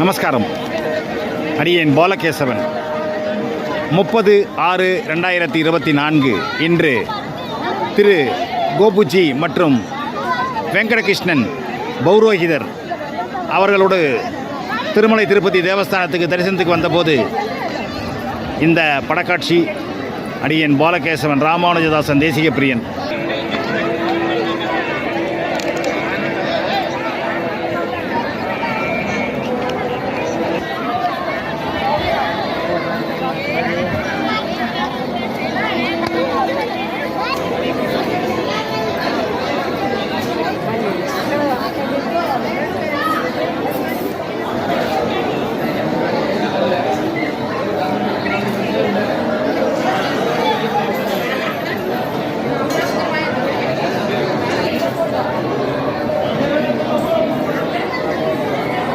நமஸ்காரம். அடியேன் பாலகேசவன். முப்பது ஆறு ரெண்டாயிரத்தி இருபத்தி நான்கு இன்று திரு கோபுஜி மற்றும் வெங்கடகிருஷ்ணன் பௌரோகிதர் அவர்களோடு திருமலை திருப்பதி தேவஸ்தானத்துக்கு தரிசனத்துக்கு வந்தபோது இந்த படக்காட்சி அடியேன் பாலகேசவன் ராமானுஜதாசன் தேசிக பிரியன்